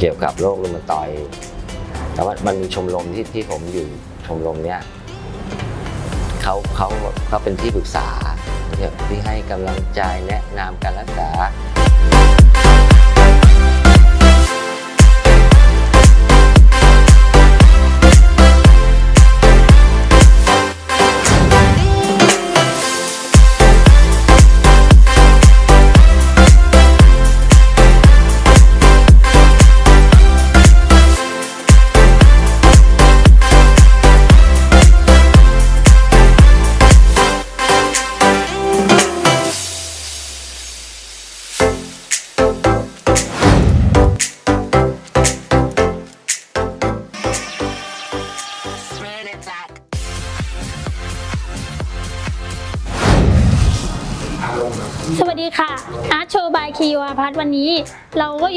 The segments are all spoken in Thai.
เกี่ยวกับโรครูมาตอยแต่ว่ามันมีชมรมที่ที่ผมอยู่ชมรมเนี้ยเขาเขาเขาเป็นที่ปรึกษาที่ให้กำลังใจแนะนำการรักษา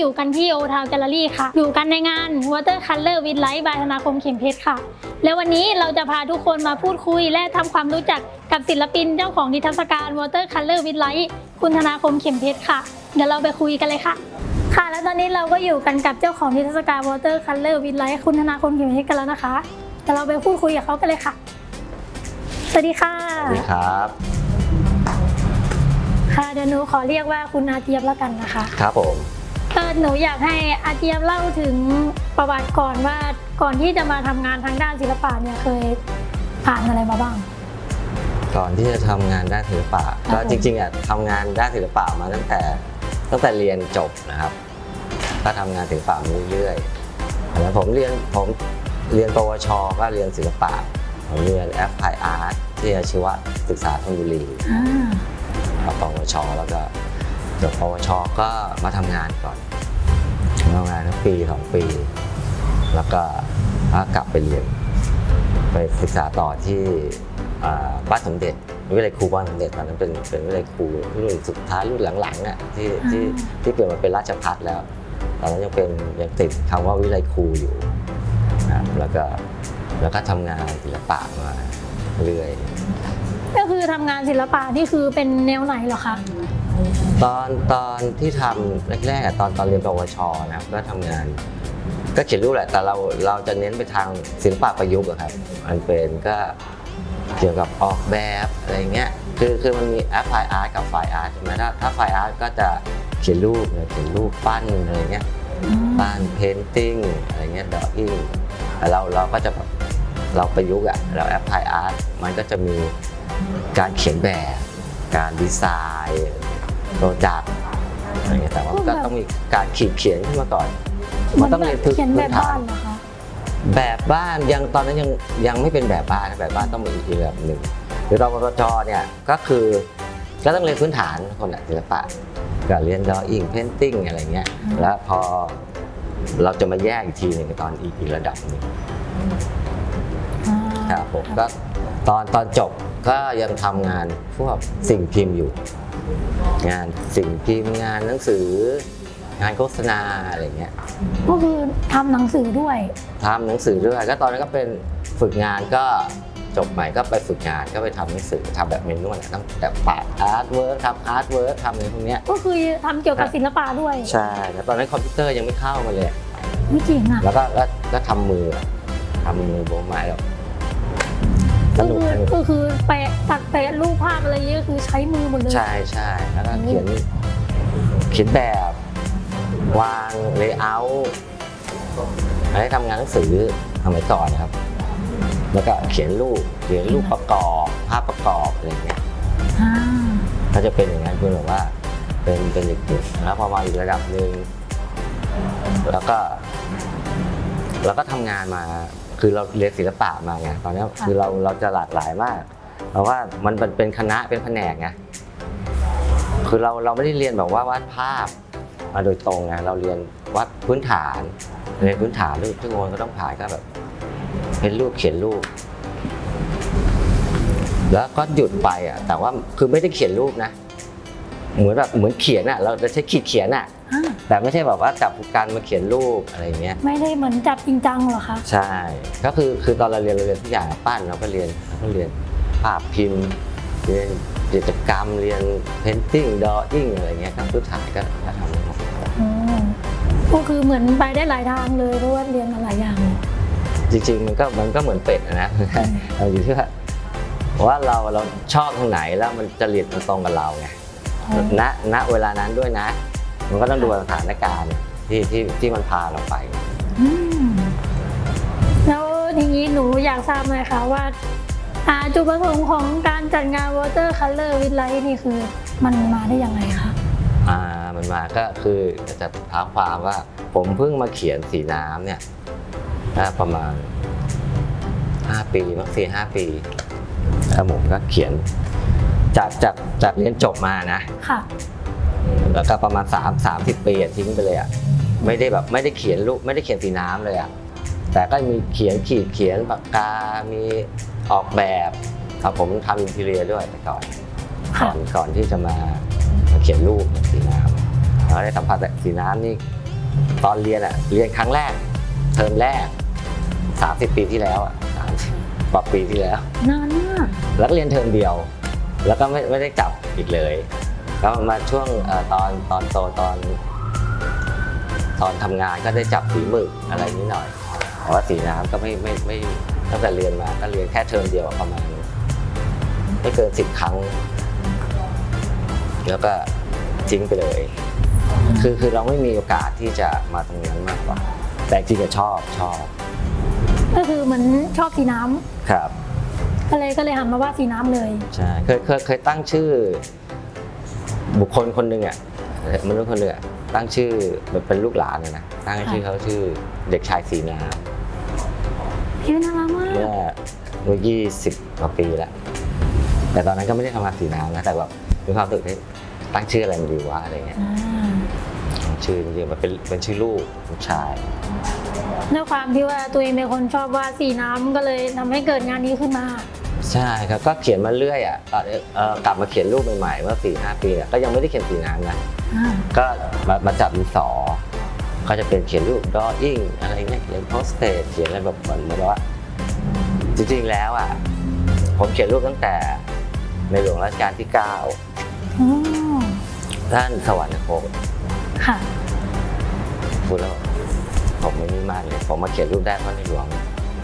อยู่กันที่โอทาวแกลเลอรี่ค่ะ อยู่กันในงาน Water Color with Light บายธนาคมเข็มเพชรค่ะ แล้ววันนี้เราจะพาทุกคนมาพูดคุยและทำความรู้จักกับศิลปินเจ้าของนิทรรศการ Water Color with Light คุณธนาคมเข็มเพชรค่ะ เดี๋ยวเราไปคุยกันเลยค่ะ ค่ะ แล้วตอนนี้เราก็อยู่กันกับเจ้าของนิทรรศการ Water Color with Light คุณธนาคมเข็มเพชรกันแล้วนะคะเดี๋ยวเราไปพูดคุยกับเขากันเลยค่ะ สวัสดีค่ะ สวัสดีครับ ค่ะเดี๋ยวหนูขอเรียกว่าคุณอาเจี๊ยบแล้วกันนะคะ ครับผม เออหนูอยากให้อาเจี๊ยบเล่าถึงประวัติก่อนว่าก่อนที่จะมาทำงานทางด้านศิลปะเนี่ยเคยผ่านอะไรมาบ้าง ก่อนที่จะทำงานด้านศิลปะก็ผมจริงๆอะทำงานด้านศิลปะมาตั้งแต่ตั้งแต่เรียนจบนะครับ ก็ทำงานศิลปะมาเรื่อยๆแล้วผมเรียนผมเรียนปวช ก็เรียนศิลปะผมเรียนแอปพลายอาร์ตที่อาชีวศึกษาธนบุรีอ่าเอาปวชแล้วก็จบปวช ก็มาทำงานก่อน ทำงานทั้งปีสองปี แล้วก็ก็กลับไปเรียนไปศึกษาต่อที่อ่าบ้านสมเด็จวิทยาลัยครูบ้านสมเด็จตอนนั้นเป็นเป็นวิทยาลัยครูรุ่นสุดท้ายรุ่นหลังๆอะที่ที่ที่เปลี่ยนมาเป็นราชพัฒแล้ว ตอนนั้นยังเป็นยังติดคำว่าวิทยาลัยครูอยู่นะครับแล้วก็แล้วก็ทำงานศิลปะมาเรื่อยก็คือทำงานศิลปะนี่คือเป็นแนวไหนเหรอคะ ตอนตอนที่ทำแรกๆอะตอนตอนเรียนปวชนะครับก็ทำงาน ก็เขียนรูปแหละแต่เราเราจะเน้นไปทางศิลปะประยุกต์อะครับมันเป็นก็เกี่ยวกับออกแบบอะไรเงี้ยคือคือมันมีแอปไฟอาร์ตกับไฟอาร์ตใช่ไหมถ้าถ้าไฟอาร์ตก็จะเขียนรูปเนี่ยเขียนรูปปั้นอะไรเงี้ยปั้นเพนติ้งอะไรเงี้ยดออิ่งแต่เราเราก็จะแบบเราประยุกต์อะเราแอปไฟอาร์ตมันก็จะมีการเขียนแบบการดีไซน์ โปรดักต์อะไรเงี้ยแต่ว่าก็ต้องมีการขีดเขียนขึ้นมาก่อน มันต้องเรียนพื้นเขียนแบบพื้นฐาบ้านนเหรอคะแบบบ้านยังตอนนั้นยังยังไม่เป็นแบบบ้านนะแบบบ้านต้องมีอีกแบบหนึ่งหรือตปจเนี่ยก็คือก็ต้องเรียนพื้นฐานคนอะศิลปะก็เรียนดออิ่งเพนติ้งอะไรเงี้ยแล้วพอเราจะมาแยกอีกทีหนึ่งตอนอีกอีกระดับหนึ่งอ่าครับผมก็ตอนตอนจบก็ยังทำงานพวกสิ่งพิมพ์อยู่ งานสิ่งพิมพ์งานหนังสือ งานโฆษณาอะไรเงี้ยก็คือทำหนังสือด้วย ทำหนังสือด้วยก็ตอนนั้นก็เป็นฝึกงานก็จบใหม่ก็ไปฝึกงานก็ไปทำหนังสือทำแบบเมนวลอะตั้งแต่ปะอาร์ตเวิร์กทำอาร์ตเวิร์กทำอะไรพวกเนี้ยก็คือทำเกี่ยวกับศิลปะด้วยใช่แต่ตอนนั้นคอมพิวเตอร์ยังไม่เข้ามาเลย ไม่จริงอะ แล้วก็ก็ก็ทำมือทำมือโบกไม้แล้ว สก็นุกคือสนุกก็คือแปะตัดแปะรูปภาพอะไรเงี้ยก็คือใช้มือหมดเลย ใช่ใช่แล้วก็เขียนเขียนแบบ วางเลเยอร์อะไรทำงานหนังสือสมัยก่อนนะครับ แล้วก็เขียนรูปเขียนรูปประกอบภาพประกอบอะไรเงี้ย อ่าก็จะเป็นอย่างนั้นคือแบบว่า เป็นเป็นเด็กๆแล้วพอมาอีกระดับหนึ่งแล้วก็เราก็ทำงานมา คือเราเรียนศิลปะมาไงตอนนี้คือเราเราจะหลากหลายมากเพราะว่ามันเป็นเป็นคณะเป็นแผนกไงคือเราเราไม่ได้เรียนแบบว่าวาดภาพมาโดยตรงไงเราเรียนวาดพื้นฐานเรียนพื้นฐานรูปทุกคนก็ต้องผ่านก็แบบเป็นรูปเขียนรูป แล้วก็หยุดไปอะแต่ว่าคือไม่ได้เขียนรูปนะ เหมือนแบบเหมือนเขียนอะ เราจะใช้ขีดเขียนอะอ่า แต่ไม่ใช่แบบว่าจับการมาเขียนรูปอะไรเงี้ย ไม่ได้เหมือนจับจริงจังเหรอคะ ใช่ ก็คือคือตอนเราเรียนเราเรียนทุกอย่างอะปั้นเราก็เรียนเราก็เรียนภาพพิมพ์ เรียนกิจกรรมเรียนเพนติ้งดออิ่งอะไรเงี้ยก็พื้นฐานก็ก็ทำได้หมดอืมก็คือเหมือนไปได้หลายทางเลยเพราะว่าเรียนมาหลายอย่างเลยจริงๆมันก็มันก็เหมือนเป็ดอะนะเราอยู่ที่ว่าว่าเราเราชอบทางไหนแล้วมันจะเรียนมันตรงกับเราไงอ๋อณณเวลานั้นด้วยนะ มันก็ต้องดูสถานการณ์ที่ที่ที่มันพาเราไป อืมแล้วทีนี้หนูอยากทราบเลยค่ะว่าอ่าจุดประสงค์ของการจัดงาน Water Color with Light นี่คือ มันมาได้ยังไงคะอ่ามันมาก็คือจะท้าความว่าผมเพิ่งมาเขียนสีน้ำเนี่ยได้ประมาณ 5 ปีมั้งสี่ห้าปีแล้วผมก็เขียน จากจากจากเรียนจบมานะ ค่ะ แล้วก็ประมาณ3 30ปีอะทิ้งไปเลยอะไม่ได้แบบไม่ได้เขียนรูปไม่ได้เขียนสีน้ำเลยอะแต่ก็มีเขียนขีดเขียนปากกา มีออกแบบครับผมทำอินทีเรียด้วยแต่ก่อนก่ค่ะอนก่อนที่จะมามาเขียนรูปสีน้ำเราได้สัมผัสกับสีน้ำนี่ตอนเรียนอะเรียนครั้งแรก เทอมแรก 30 ปีที่แล้วอะ30กว่าปีที่แล้วนานมากแล้วก็เรียนเทอมเดียว แล้วก็ไม่ไม่ได้จับอีกเลย ก็มาช่วงเอ่อตอนตอนโตตอน ตอนทำงานก็ได้จับสีหมึกอะไรนิดหน่อยแต่ว่าสีน้ำก็ไม่ไม่ไม่ตั้งแต่เรียนมาก็เรียนแค่เทอมเดียวประมาณไม่เกินสิบครั้ง แล้วก็ทิ้งไปเลย คือคือเราไม่มีโอกาสที่จะมาตรงนั้นมากกว่า แต่จริงๆก็ชอบชอบ ก็คือเหมือนชอบสีน้ำครับ ก็เลยก็เลยหันมาวาดสีน้ำเลย ใช่ เคยเคยเคยตั้งชื่อ บุคคลคนหนึ่งอะมนุษย์คนหนึ่งอะตั้งชื่อมันเป็นลูกหลานอะนะตั้งชื่อเขาชื่อเด็กชายสีน้พี่น่ารักมาำกเมื่อเมื่อยี่สิบกว่าปีแล้วแต่ตอนนั้นก็ไม่ได้ทำงานสีน้ำนะแต่แบบมีความรู้สึกที่ตั้งชื่ออะไรมันดีวะอะไรเงี้ยอ่าชื่อจริงๆมันเป็นเป็นชื่อลูกลูกชายด้วยความที่ว่าตัวเองเป็นคนชอบวาดสีน้ำก็เลยทำให้เกิดงานนี้ขึ้นมา ใช่ครับก็เขียนมาเรื่อยอะตอนเอ่อกลับมาเขียนรูปใหม่ๆเมื่อสี่ห้าปีเนี่ยก็ยังไม่ได้เขียนสีน้ำนะอ่าก็มามาจับดินสอก็จะเป็นเขียนรูปดออิ่งอะไรเงี้ยเขียนโพสเตเขียนอะไรแบบเหมือนเหมือนว่า จริงๆแล้วอะผมเขียนรูปตั้งแต่ในหลวงรัชกาลที่ อ๋อ9 ท่านสวรรคต ค่ะ พูดแล้วผมไม่นี่มากเลย ผมมาเขียนรูปได้เพราะในหลวง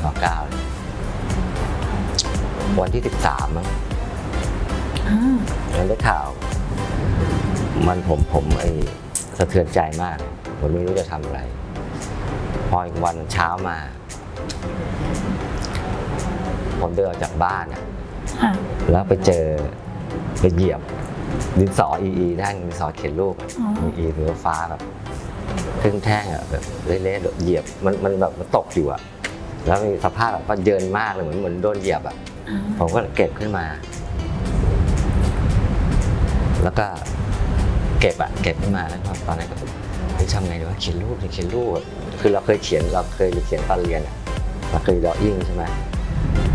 รอเก้าเลย วันที่ 13มั้งอ่าแล้วได้ข่าว มันผมผมไอสะเทือนใจมาก ผมไม่รู้จะทำอะไร พออีกวันเช้ามา ผมเดินออกจากบ้านอะค่ะแล้วไปเจอไปเหยียบดินสออีอีได้ดินสอเขียนรูปอ๋ออีอีหรือฟ้าแบบครึ่งแท่งอะแบบเละๆเหยียบมันมันแบบมันตกอยู่อะแล้วมีสภาพแบบว่าเยินมากเลยเหมือนเหมือนโดนเหยียบอะอ่า ผมก็เก็บขึ้นมา แล้วก็เก็บอะเก็บขึ้นมาแล้วก็ตอนนั้นก็เฮ้ยทำไงดีวะเขียนรูปเขียนรูปอะคือเราเคยเขียนเราเคยเขียนตอนเรียนอะเราเคยดออิ่งใช่ไหม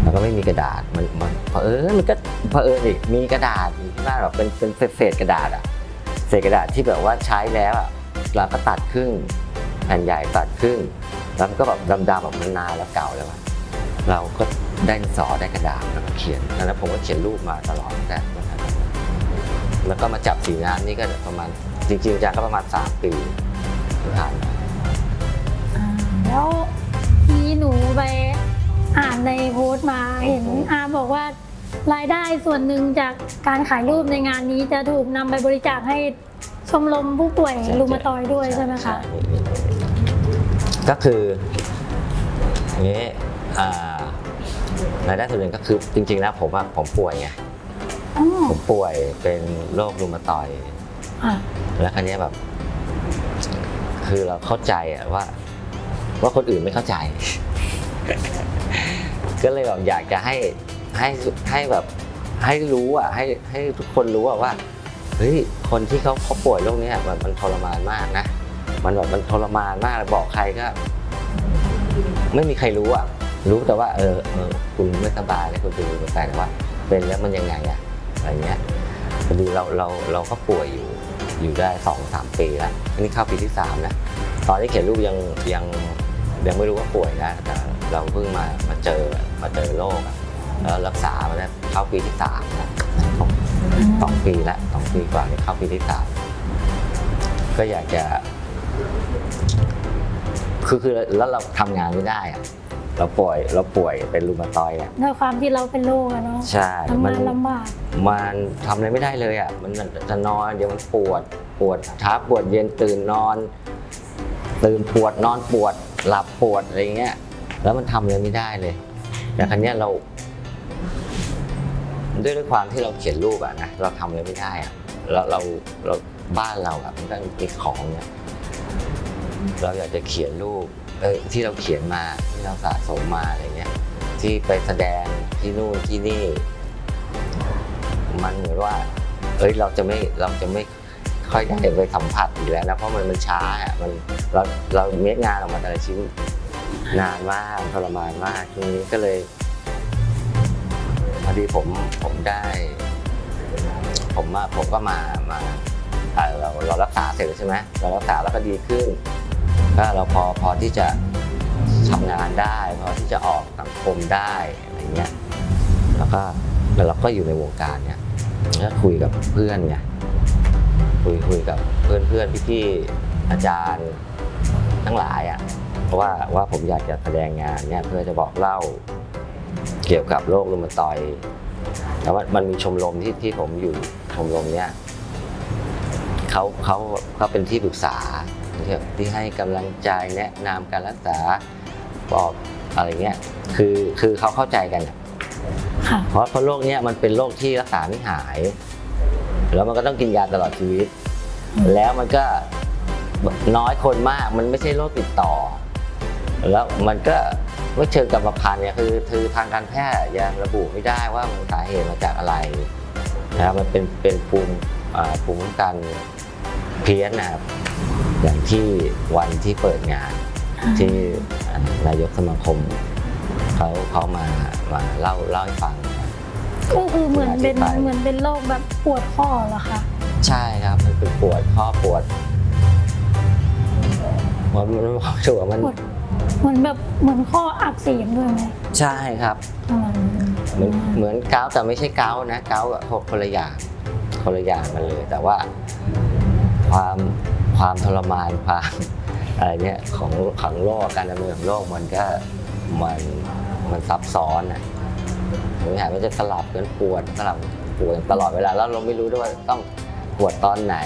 แล้วก็ไม่มีกระดาษมันมันเผอิญมันก็เผอิญอีกมีกระดาษอยู่ที่บ้านแบบเป็นเป็นเศษกระดาษอะเศษกระดาษที่แบบว่าใช้แล้วอะเราก็ตัดครึ่งแผ่นใหญ่ตัดครึ่งแล้วมันก็แบบดำๆแบบมันนานแล้วเก่าแล้วอะเราก็ ได้ดินสอได้กระดาษแล้วก็เขียนแล้วผมก็เขียนรูปมาตลอดตั้งแต่วันนั้นแล้วก็มาจับสีน้ำนี่ก็ประมาณจริงๆจังก็ประมาณ 3 ปีที่ผ่านมาอ่าแล้วมีหนูไปอ่านในโพสต์มาเห็นอาบอกว่ารายได้ส่วนหนึ่งจากการขายรูปในงานนี้จะถูกนำไปบริจาคให้ชมรมผู้ป่วยรูมาตอยด์ด้วยใช่ไหมคะก็คืออย่างนี้อ่า รายได้ส่วนหนึ่งก็คือจริงๆแล้วผมอะผมป่วยไงอ๋อผมป่วยเป็นโรครูมาตอยด์อะแล้วครั้นี้ยแบบ คือเราเข้าใจอะว่า ว่าคนอื่นไม่เข้าใจ ก็เลยแบบอยากจะให้ให้ให้แบบให้รู้อะให้ให้ทุกคนรู้อะว่าเฮ้ยคนที่เขาเขาป่วยโรคเนี้ยมันมันทรมานมากนะ มันแบบมันทรมานมากบอกใครก็ ไม่มีใครรู้อะ รู้แต่ว่าเออเออคุณไม่สบายแล้วคุณเป็นรูมายแต่ว่า เป็นแล้วมันยังไงอะอะไรเงี้ยพอดีเราเราเราก็ป่วยอยู่อยู่ได้สองสามปีแล้วอันนี้เข้าปีที่สามนะตอนที่เขียนรูปยังยังยังไม่รู้ว่าป่วยนะแต่เราเพิ่งมามาเจอมาเจอโรคอะแล้วรักษามาได้เข้าปีที่สามแล้วสองปีแล้วสองปีกว่าเนี่ยเข้าปีที่สามก็อยากจะคือคือแล้วเราทำงานไม่ได้อะ เราป่วยเราป่วยเป็นรูมาตอยด์อะด้วยความที่เราเป็นโรคอะเนาะใช่ทำมังานลำบากมันทำอะไรไม่ได้เลยอะมันจะนอนเดี๋ยวมันปวดปวดเช้าปวดเย็นตื่นนอน ตื่นปวดนอนปวด หลับปวดอะไรเงี้ย แล้วมันทำอะไรไม่ได้เลยแต่ครั้นี้ยเราด้วยด้วยความที่เราเขียนรูปอะนะเราทำอะไรไม่ได้อะเราเราเราบ้านเราอะมันก็มีของเนี่ย เราอยากจะเขียนรูปเออที่เราเขียนมาที่เราสะสมมาอะไรเงี้ยที่ไปแสดงที่นู่นที่นี่ มันเหมือนว่า เอ้ยเราจะไม่เราจะไม่ค่อยได้ไปสัมผัสอีกแล้วนะเพราะมันมันช้าอะมันเราเราเม็ดงานออกมาแต่ละชิ้นนานมากทรมานมากทีนี้ก็เลยพอดีผมผมได้ ผมมาผมก็มามาเราเรารักษาเสร็จใช่ไหมเรารักษาแล้วก็ดีขึ้น ก็เราพอพอที่จะทำงานได้ พอที่จะออกสังคมได้อะไรเงี้ยแล้วก็แล้วเราก็อยู่ในวงการเนี่ยก็คุยกับเพื่อนไงคุยคุยกับเพื่อนเพื่อนพี่พี่อาจารย์ทั้งหลายอะว่าว่าผมอยากจะแสดงงานเนี่ยเพื่อจะบอกเล่าเกี่ยวกับโรครูมาตอยด์แต่ว่ามันมีชมรมที่ที่ผมอยู่ชมรมเนี้ยเขาเขาเขาเป็นที่ปรึกษา ที่ที่ให้กำลังใจแนะนำการรักษาบอกอะไรเงี้ยคือคือเขาเข้าใจกันอะค่ะเพราะเพราะโรคเนี้ยมันเป็นโรคที่รักษาไม่หาย แล้วมันก็ต้องกินยาตลอดชีวิต แล้วมันก็น้อยคนมากมันไม่ใช่โรคติดต่อ แล้วมันก็ไม่เชิงกรรมพันธุ์เนี่ยคือคือทางการแพทย์ยังระบุไม่ได้ว่ามันสาเหตุมาจากอะไรนะครับมันเป็นเป็นภูมิอ่าภูมิคุ้มกันเพี้ยนนะครับ อย่างที่วันที่เปิดงานที่อ่านายกสมาคมเขาเขามามาเล่าเล่าให้ฟังก็คือเหมือนเป็นอธิบายเหมือนเป็นโรคแบบปวดข้อเหรอคะใช่ครับมันเป็นปวดข้อปวดมันมันความรู้สึกว่ามันปวดเหมือนแบบเหมือนข้ออักเสบด้วยไหมใช่ครับประมาณนั้นเหมือนเหมือนเกาต์แต่ไม่ใช่เกาต์นะเกาต์กับคนละอย่างคนละอย่างกันเลย แต่ว่าความ ความทรมานความอะไรเนี่ยของของโรคการดำเนินของโรคมันก็มันมันซับซ้อนอะบริหารมันจะสลับกันปวดสลับปวดตลอดเวลาแล้วเราไม่รู้ด้วยว่าต้องปวดตอนไหน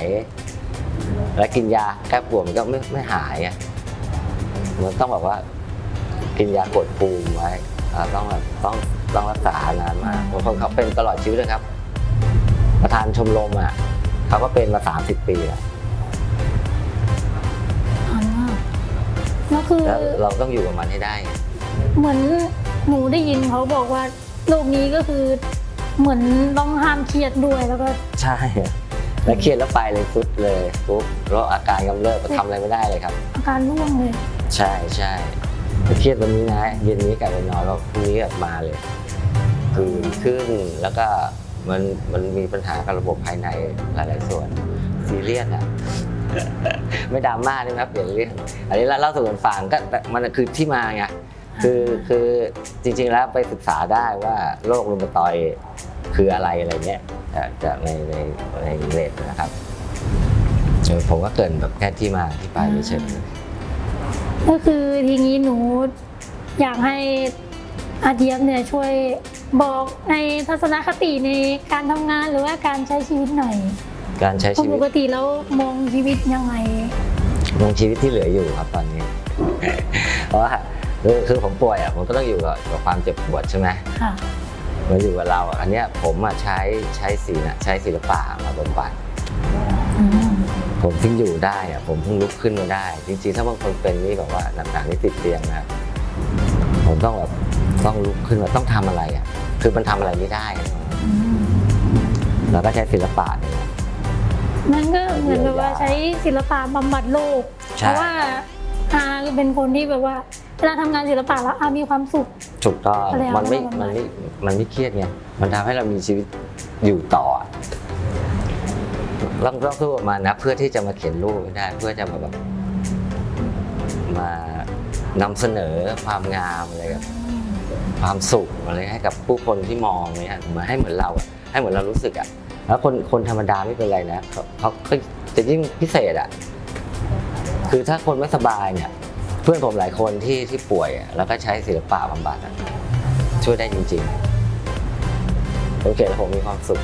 แล้วกินยาแก้ปวดมันก็ไม่ไม่หายอะมันต้องแบบว่ากินยากดภูมิไว้อ่าต้องแบบต้องต้องรักษานานมากบางคนเขาเป็นตลอดชีวิตเลยครับ ประธานชมรมอะเขาก็เป็นมาสามสิบปีแล้ว แล้วคือแล้วเราต้องอยู่กับมันให้ได้ไงเหมือนหนูได้ยินเขาบอกว่าโรคนี้ก็คือเหมือนต้องห้ามเครียดด้วยแล้วก็ ใช่แล้วเครียดแล้วไปเลยสุดเลยปุ๊บแล้วอาการกำเริบก็ทำอะไรไม่ได้เลยครับ อาการร่วงเลย ใช่ใช่เครียดวันนี้นะเย็นนี้กลับไปนอนแล้วพรุ่งนี้กลับมาเลยคือขึ้นแล้วก็มันมันมีปัญหากับระบบภายในหลาย ๆ ส่วนซีเรียสอะ ไม่ดราม่าเลยนะเปลี่ยนเรื่องอันนี้เล่าสู่กันฟังก็มันคือที่มาไงคือคือจริงๆแล้วไปศึกษาได้ว่าโรครูมาตอยคืออะไรอะไรเงี้ยจากในในในเรทนะครับผมก็เกินแบบแค่ที่มาที่ไปเฉยก็คือทีนี้หนูอยากให้อาเดียบเนี่ยช่วยบอกในทัศนคติในการทำงานหรือว่าการใช้ชีวิตหน่อย การใช้เพราะชีปวิตกติแล้วมองชีวิตยังไงลงชีวิตที่เหลืออยู่ครับตอนนี้ เพราะว่าคือคือผมป่วยอะผมก็ต้องอยู่กับกับความเจ็บปวดใช่ไหมค่ะ มันอยู่กับเราอะอันเนี้ยผมอะใช้ใช้ศิลป์อะใช้ศิลปะมาบำบัด อืมผมเพิ่งอยู่ได้อะผมเพิ่งลุกขึ้นมาได้ จริงๆ ถ้าบางคนเป็นนี่แบบว่าหนักๆนี่ติดเตียงนะผมต้องแบบต้องลุกขึ้นมาต้องทำอะไรอะคือมันทำอะไรไม่ได้อะอืม เราก็ใช้ศิลปะเนี่ย นั่นก็เหมือนแบบว่าใช้ศิลปะบำบัดโลกใช่เพราะว่าอาเป็นคนที่แบบว่าเวลาทำงานศิลปะแล้วอามีความสุขถูกต้องอะไรอะมันไม่อะไรประมาณมันไม่มันไม่เครียดไงมันทำให้เรามีชีวิตอยู่ต่ออะต้องต้องสู้กับมันนะ เพื่อที่จะมาเขียนรูปให้ได้ เพื่อจะมาแบบมานำเสนอความงามอะไรกับความสุขอะไรให้กับผู้คนที่มองเนี่ยเหมือนให้เหมือนเราอะให้เหมือนเรารู้สึกอะ แล้วคนคนธรรมดาไม่เป็นไรนะเขาเขาเขาจะยิ่งพิเศษอะคือถ้าคนไม่สบายเนี่ยพื่อนผมหลายคนที่ที่ป่วยอะแล้วก็ใช้ศิลปะบำบัดอะช่วยได้จริงๆผมเขียนแล้วผมมีความสุข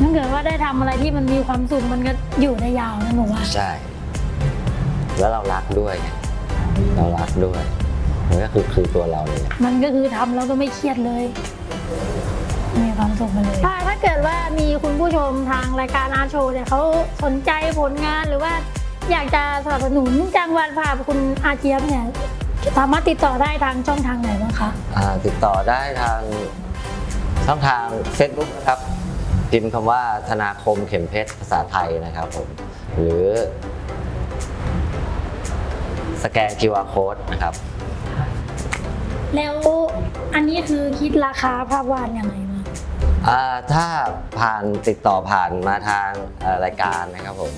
ถ้าเกิดว่าได้ทำอะไรที่มันมีความสุขมันก็อยู่ได้ยาวนะหนูว่าใช่ แล้วเรารักด้วยไงเรารักด้วย มันก็คือคือตัวเราเลย มันก็คือทำแล้วก็ไม่เครียดเลย มีความสุขมาเลยถ้าถ้าเกิดว่ามีคุณผู้ชมทางรายการอาร์ตโชว์เนี่ยเขาสนใจผลงานหรือว่าอยากจะสนับสนุนจ้างวาดภาพคุณอาเจี๊ยบเนี่ยสามารถติดต่อได้ทางช่องทางไหนบ้างคะอ่าติดต่อได้ทางช่องทาง Facebook นะครับพิมพ์คำว่าธนาคมเข็มเพชรภาษาไทยนะครับผมหรือ สแกน QR code นะครับ แล้วอันนี้คือคิดราคาภาพวาดยังไงบ้าง อ่าถ้าผ่านติดต่อผ่านมาทางเอ่อรายการนะครับผม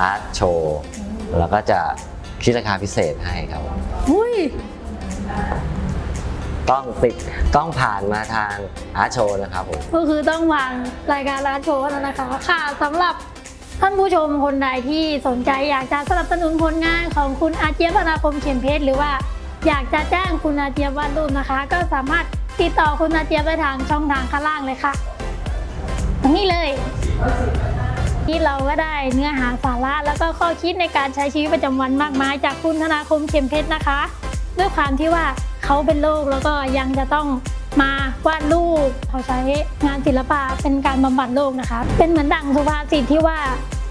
อาร์ตโชว์แล้วก็จะคิดราคาพิเศษให้ครับผมอุ้ยต้องติดต้องผ่านมาทางอาร์ตโชว์นะครับผม ก็คือต้องวางรายการร้านโชว์แล้วนะคะ ค่ะสำหรับท่านผู้ชมคนใดที่สนใจอยากจะสนับสนุนผลงานของคุณอาเจียบธนาคมเขียนเพชรหรือว่าอยากจะจ้างคุณอาเจียบวาดรูปนะคะ ก็สามารถ ติดต่อคุณอาเจียบได้ทางช่องทางข้างล่างเลยค่ะตรงนี้เลยที่เราก็ได้เนื้อหาสาระแล้วก็ข้อคิดในการใช้ชีวิตประจำวันมากมาย จากคุณธนาคมเข็มเพชรนะคะ ด้วยความที่ว่าเขาเป็นโรคแล้วก็ยังจะต้องมาวาดรูปเขาใช้งานศิลปะเป็นการบำบัดโรคนะคะ เป็นเหมือนดั่งสุภาษิตที่ว่า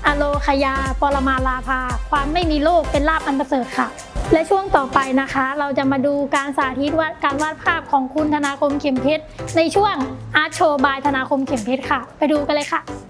อโลคยา ปรมาลาภา ความไม่มีโรคเป็นลาบอันประเสริฐค่ะ และช่วงต่อไปนะคะ เราจะมาดูการสาธิตวาการวาดภาพของคุณธนาคมเข็มเพชรในช่วงอาร์ตโชว์บายธนาคมเข็มเพชรค่ะ ไปดูกันเลยค่ะ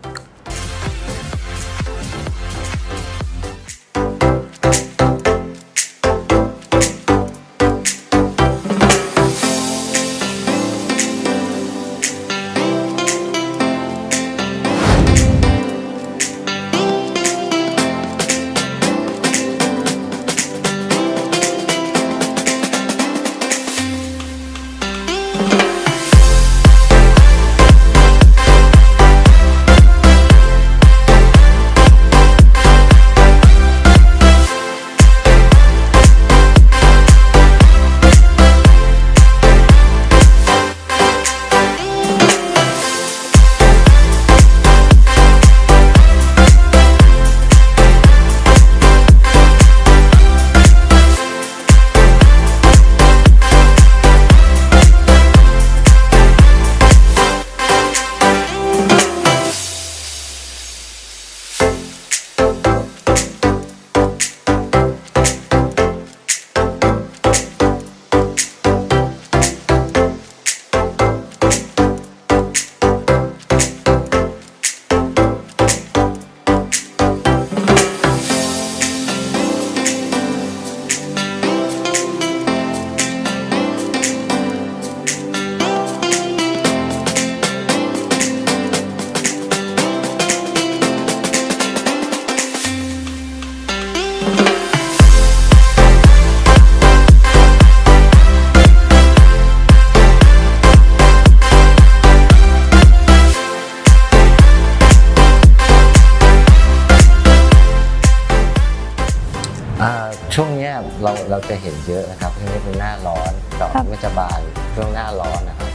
จะเห็นเยอะนะครับช่วงนี้เป็นหน้าร้อนดอกครับมันจะบานช่วงหน้าร้อนนะครับ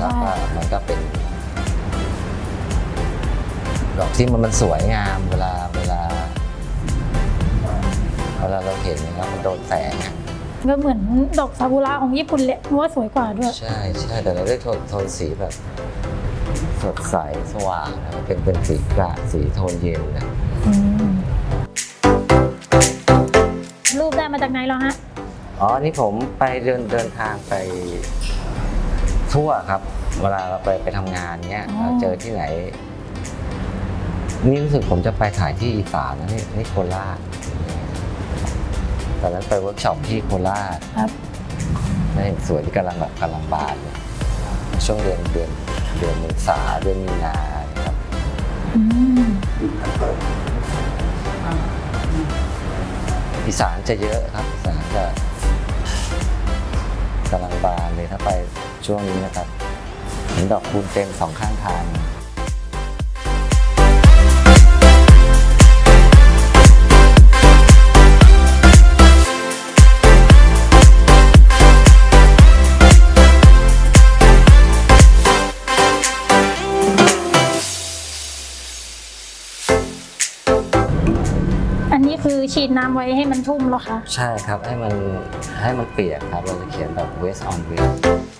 แล้วก็มันก็เป็น ดอกที่มันมันสวยงามเวลาเวลาเวลาเราเห็นนะครับมันโดนแสงอะก็เหมือนดอกซากุระของญี่ปุ่นแหละเพราะว่าสวยกว่าด้วย ใช่ใช่แต่เราได้โทนโทนสีแบบสดใสสว่างนะเป็นเป็นสีกระสีโทนเย็นนะ ได้มาจากไหนเหรอฮะ อ๋อ นี่ผมไปเดินเดินทางไปทั่วครับ เวลาเราไปไปทำงานเนี้ยอ๋อ เราเจอที่ไหน นี่รู้สึกผมจะไปถ่ายที่อีสานนะนี่นี่โคราชตอนนั้นไปเวิร์กช็อปที่โคราชครับ ได้เห็นสวยที่กำลังแบบกำลังบานเลยช่วงเดือนเดือนเดือนเมษาเดือนมีนานะครับ อืม อีสานจะเยอะครับอีสานจะกำลังบานเลยถ้าไปช่วงนี้นะครับ เห็นดอกคูณเต็มสองข้างทางือฉีดน้ำไว้ให้มันชุ่มเหรอคะ ใช่ครับให้มันให้มันเปียกครับ เราจะเขียนแบบ waste on waste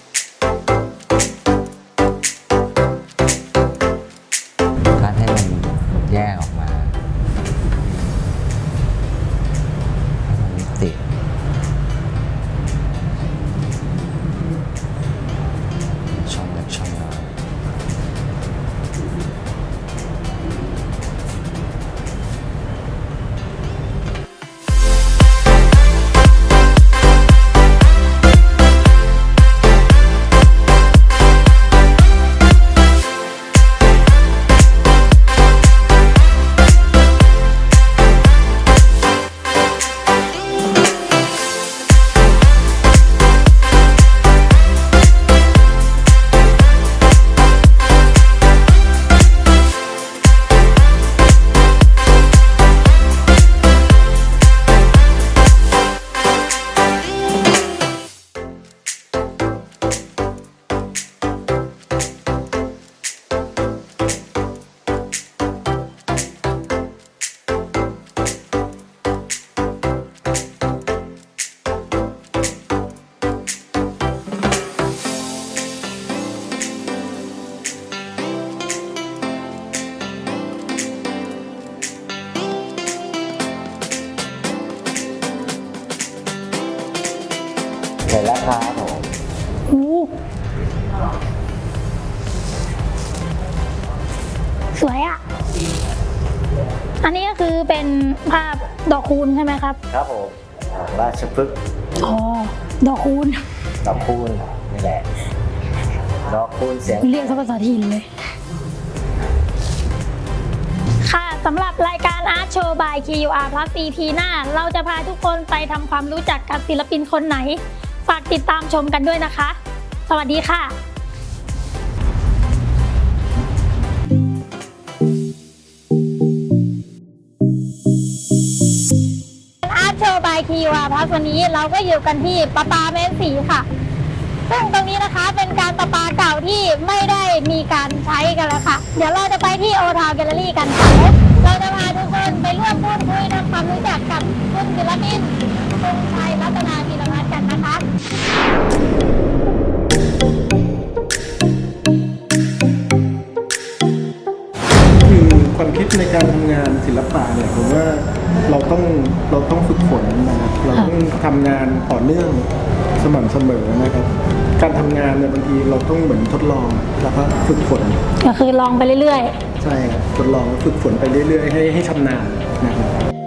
อกคูณใช่ไหมครับครับผมราชพฤกษ์อ๋อดอกคูณดอกคูณนี่แหละดอกคูณเสียงเรียกซะภาษาถิ่นเลย ค่ะสำหรับรายการ Art Show by QR Plus EP หน้า เราจะพาทุกคนไปทำความรู้จักกับศิลปินคนไหน ฝากติดตามชมกันด้วยนะคะ สวัสดีค่ะ ว์บายคีวาพัสวันนี้เราก็อยู่กันที่ประปาแม่สีค่ะ ซึ่งตรงนี้นะคะเป็นการประปาเก่าที่ไม่ได้มีการใช้กันแล้วค่ะ เดี๋ยวเราจะไปที่โอทาวแกลเลอรี่กันค่ะ เราจะพาทุกคนไปร่วมพูดคุยทำความรู้จักกับคุณศิลปินคุณชัยรัตนาพีรพัฒน์กันนะคะ คือความคิดในการทำงานศิลปะเนี่ยผมว่าเราต้องเราต้องฝึกฝนนะครับเราต้องทำงานต่อเนื่องสม่ำเสมอนะครับ การทำงานเนี่ยบางทีเราต้องเหมือนทดลองแล้วก็ฝึกฝนก็คือลองไปเรื่อยใช่ครับทดลองฝึกฝนไปเรื่อยๆ ให้ให้ชำนาญนะครับ